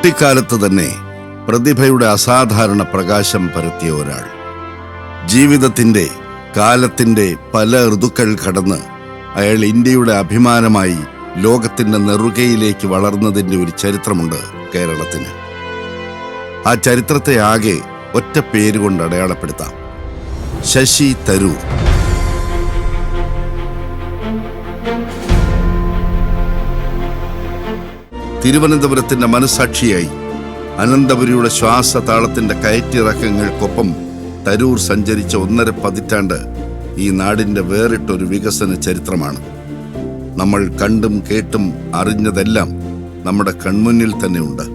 കുട്ടിക്കാലത്ത് തന്നെ പ്രതിഭയുടെ അസാധാരണ പ്രകാശം പരത്തിയ ഒരാൾ. ജീവിതത്തിന്റെ കാലത്തിന്റെ പല ഋതുക്കൾ കടന്ന് അയാൾ ഇന്ത്യയുടെ അഭിമാനമായി ലോകത്തിന്റെ നെറുകയിലേക്ക് വളർന്നതിന്റെ ഒരു ചരിത്രമുണ്ട് കേരളത്തിന്. ആ ചരിത്രത്തെ ആകെ ഒറ്റ പേരുകൊണ്ട് അടയാളപ്പെടുത്താം. ശശി തരൂർ. തിരുവനന്തപുരത്തിന്റെ മനസാക്ഷിയായി. അനന്തപുരിയുടെ ശ്വാസതാളത്തിന്റെ കയറ്റിറക്കങ്ങൾക്കൊപ്പം തരൂർ സഞ്ചരിച്ച ഒന്നര പതിറ്റാണ്ട് ഈ നാടിന്റെ വേറിട്ടൊരു വികസന ചരിത്രമാണ്. നമ്മൾ കണ്ടും കേട്ടും അറിഞ്ഞതെല്ലാം നമ്മുടെ കൺമുന്നിൽ തന്നെയുണ്ട്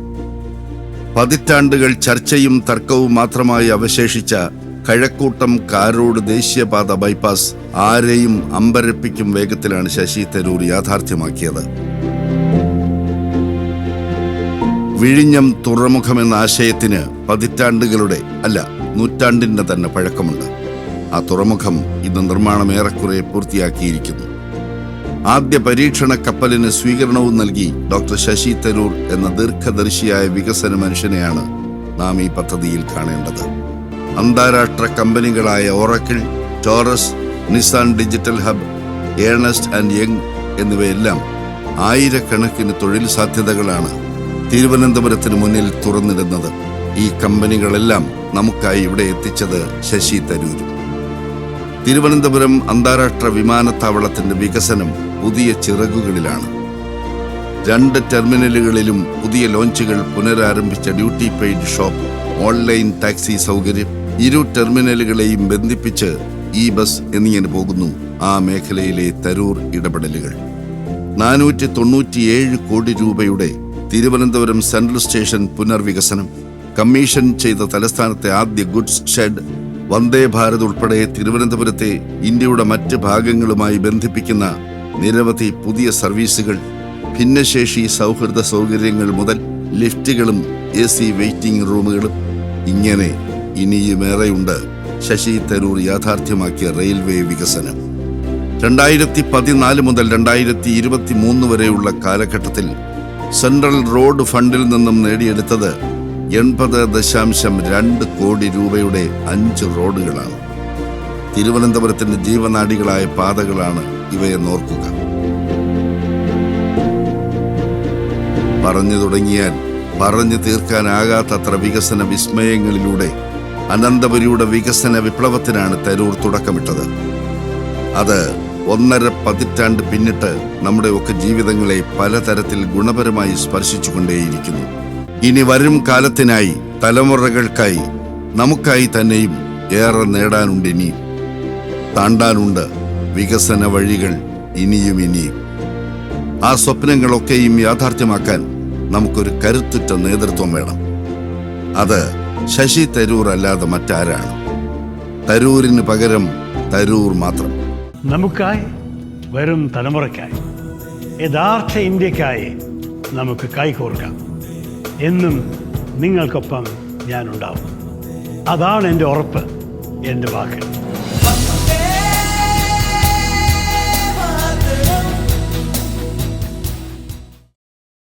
പതിറ്റാണ്ടുകൾ ചർച്ചയും തർക്കവും മാത്രമായി അവശേഷിച്ച കഴക്കൂട്ടം കാരോട് ദേശീയപാത ബൈപ്പാസ് ആരെയും അമ്പരപ്പിക്കും വേഗത്തിലാണ് ശശി തരൂർ യാഥാർത്ഥ്യമാക്കിയത്. വിഴിഞ്ഞം തുറമുഖം എന്ന ആശയത്തിന് പതിറ്റാണ്ടുകളുടെ അല്ല നൂറ്റാണ്ടിന്റെ തന്നെ പഴക്കമുണ്ട്. ആ തുറമുഖം ഇന്ന് നിർമ്മാണം ഏറെക്കുറെ പൂർത്തിയാക്കിയിരിക്കുന്നു. ആദ്യ പരീക്ഷണ കപ്പലിന് സ്വീകരണവും നൽകി ഡോക്ടർ ശശി തരൂർ എന്ന ദീർഘദർശിയായ വികസന മനുഷ്യനെയാണ് നാം ഈ പദ്ധതിയിൽ കാണേണ്ടത്. അന്താരാഷ്ട്ര കമ്പനികളായ Oracle Taurus Nissan digital hub Ernst and Young എന്നിവയെല്ലാം ആയിരക്കണക്കിന് തൊഴിൽ സാധ്യതകളാണ് തിരുവനന്തപുരത്തിന് മുന്നിൽ തുറന്നിരുന്നത് ഈ കമ്പനികളെല്ലാം നമുക്കായി ഇവിടെ എത്തിച്ചത് ശശി തരൂർ തിരുവനന്തപുരം അന്താരാഷ്ട്ര വിമാനത്താവളത്തിന്റെ വികസനം പുതിയ ചിറകുകളിലാണ്. രണ്ട് ടെർമിനലുകളിലും പുതിയ ലോഞ്ചുകൾ പുനരാരംഭിച്ച duty paid shop online taxi സൗകര്യം ഇരു ടെർമിനലുകളെയും ബന്ധിപ്പിച്ച് ഇ ബസ് എന്നിങ്ങനെ പോകുന്നു ആ മേഖലയിലെ തരൂർ ഇടപെടലുകൾ. നാനൂറ്റി തൊണ്ണൂറ്റിയേഴ് കോടി രൂപയുടെ തിരുവനന്തപുരം സെൻട്രൽ സ്റ്റേഷൻ പുനർവികസനം. കമ്മീഷൻ ചെയ്ത തലസ്ഥാനത്തെ ആദ്യ ഗുഡ്സ് ഷെഡ് വന്ദേ ഭാരത് ഉൾപ്പെടെ തിരുവനന്തപുരത്തെ ഇന്ത്യയുടെ മറ്റ് ഭാഗങ്ങളുമായി ബന്ധിപ്പിക്കുന്ന നിരവധി പുതിയ സർവീസുകൾ ഭിന്നശേഷി സൗഹൃദ സൗകര്യങ്ങൾ മുതൽ ലിഫ്റ്റുകളും എ സി വെയിറ്റിംഗ് റൂമുകളും ഇങ്ങനെ ഇനിയുമേറെയുണ്ട്. ശശി തരൂർ യാഥാർത്ഥ്യമാക്കിയ റെയിൽവേ വികസനം. രണ്ടായിരത്തി പതിനാല് മുതൽ രണ്ടായിരത്തി ഇരുപത്തി മൂന്ന് വരെയുള്ള കാലഘട്ടത്തിൽ സെൻട്രൽ റോഡ് ഫണ്ടിൽ നിന്നും നേടിയെടുത്തത് എൺപത് ദശാംശം രണ്ട് കോടി രൂപയുടെ അഞ്ച് റോഡുകളാണ്. തിരുവനന്തപുരത്തിന്റെ ജീവനാടികളായ പാതകളാണ് ഇവയെ നോർക്കുക പറഞ്ഞു തുടങ്ങിയാൽ പറഞ്ഞു തീർക്കാനാകാത്തത്ര വികസന വിസ്മയങ്ങളിലൂടെ അനന്തപുരിയുടെ വികസന വിപ്ലവത്തിനാണ് തരൂർ തുടക്കമിട്ടത്. അത് ഒന്നര പതിറ്റാണ്ട് പിന്നിട്ട് നമ്മുടെ ഒക്കെ ജീവിതങ്ങളെ പലതരത്തിൽ ഗുണപരമായി സ്പർശിച്ചുകൊണ്ടേയിരിക്കുന്നു. ഇനി വരും കാലത്തിനായി തലമുറകൾക്കായി നമുക്കായി തന്നെയും ഏറെ നേടാനുണ്ട് ഇനിയും താണ്ടാനുണ്ട് വികസന വഴികൾ ഇനിയും ഇനിയും. ആ സ്വപ്നങ്ങളൊക്കെയും യാഥാർത്ഥ്യമാക്കാൻ നമുക്കൊരു കരുത്തുറ്റ നേതൃത്വം വേണം. അത് ശശി തരൂർ അല്ലാതെ മറ്റാരാണ്. തരൂരിന് പകരം തരൂർ മാത്രം. നമുക്കായി വരും തലമുറയ്ക്കായി. യഥാർത്ഥ ഇന്ത്യക്കായി നമുക്ക് കൈകോർക്കാം. എന്നും നിങ്ങൾക്കൊപ്പം ഞാനുണ്ടാവും. അതാണ് എന്റെ ഉറപ്പ് എന്റെ വാക്ക്.